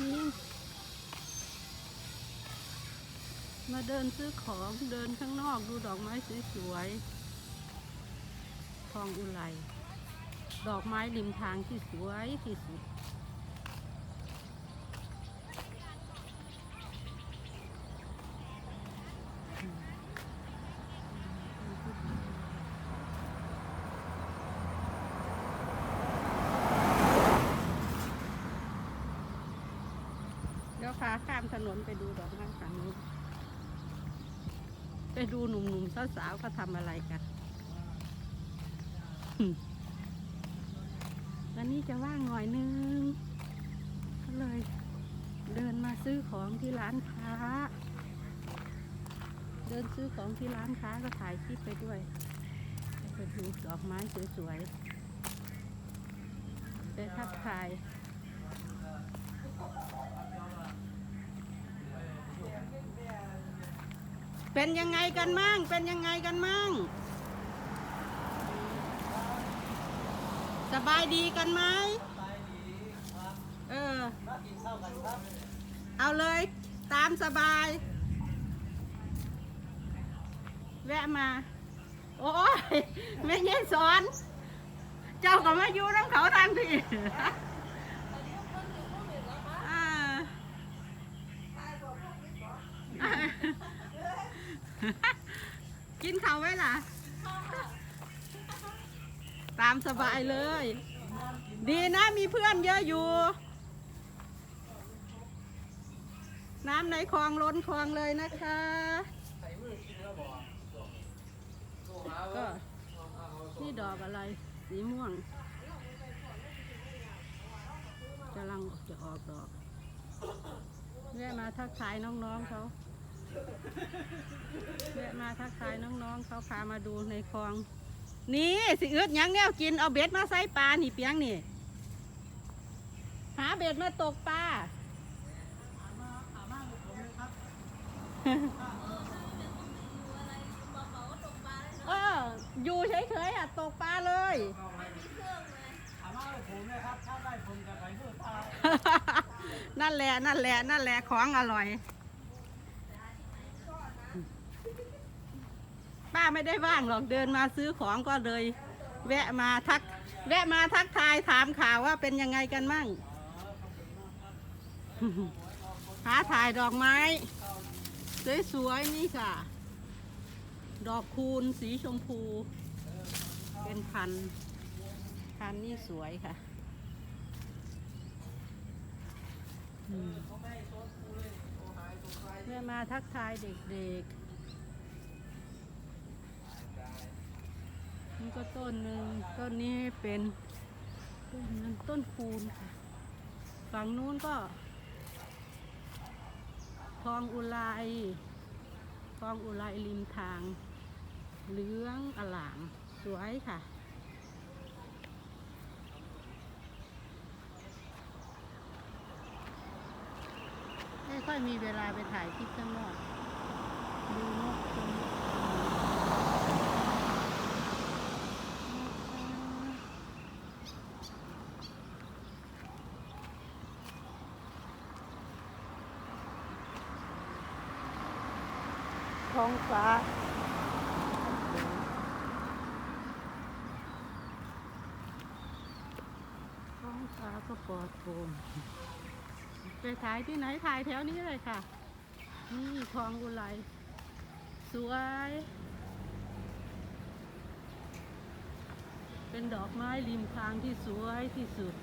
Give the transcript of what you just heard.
นี่มาเดินซื้อของเดินข้างนอกดูดอกไม้สวยๆทองอุไรดอกไม้ริมทางที่สวยที่สุด เดี๋ ยวพาข้ามถนนไปดูดอกไม้ฝั่งนู้นไปดูหนุ่มๆสาวๆเขาทำอะไรกันวันนี้จะว่างหน่อยนึงก็เลย เดินมาซื้อของที่ร้านค้า เดินซื้อของที่ร้านค้าก็ถ่ายคลิปไปด้วยไปดูดอกไม้สวยๆไปทักทาย เป็นยังไงกันมั่ง เป็นยังไงกันมั่ง สบายดีกันไหมเออ เอาเลยตามสบาย แวะมา โอ้ยไม่เย็นสอน เจ้าก็มาอยู่น้ำเขาทางพี่อ่า กินเขาไว้ล่ะ ตามสบายเลย ดีนะมีเพื่อนเยอะอยู่ น้ำในคลองล้นคลองเลยนะคะ ก็นี่ดอกอะไร สีม่วงกำลังจะออกดอกแวะมาทักทายน้องๆเขา แวะมาทักทายน้องๆเขาพามาดูในคลอง นี่สิเอื้อหยังแนวกินเอาเบ็ดมาใส่ปลานี่เปียงนี่ หาเบ็ดมาตกปลาเอออยู่เฉยๆอะตกปลาเลย ถามว่าผมนะครับ ถ้าได้ผมจะไปพูดตานั่นแหละนั่นแหละนั่นแหละของอร่อย ป้าไม่ได้ว่างหรอกเดินมาซื้อของก็เลย แวะมาทัก แวะมาทักทายถามข่าวว่าเป็นยังไงกันมั่ง หาถ่ายดอกไม้ สวยๆนี่ค่ะ ดอกคูณสีชมพู เป็นพัน พันนี่สวยค่ะอืมเพื่อมาทักทายเด็กๆ นี่ก็ต้นหนึ่งต้นนี้เป็นต้นนั้นต้นคูณค่ะ ฝั่งนู้นก็ ทองอุไรทองอุไรริมทาง เหลืองอลามสวยค่ะไม่ค่อยมีเวลาไปถ่ายคลิปข้างนอกดูนกชมนก ท้องฟ้า ท้องฟ้าก็ปลอดโปร่งไปถ่ายที่ไหนถ่ายแถวนี้เลยค่ะ นี่ทองอุไรสวย เป็นดอกไม้ริมทางที่สวยที่สุด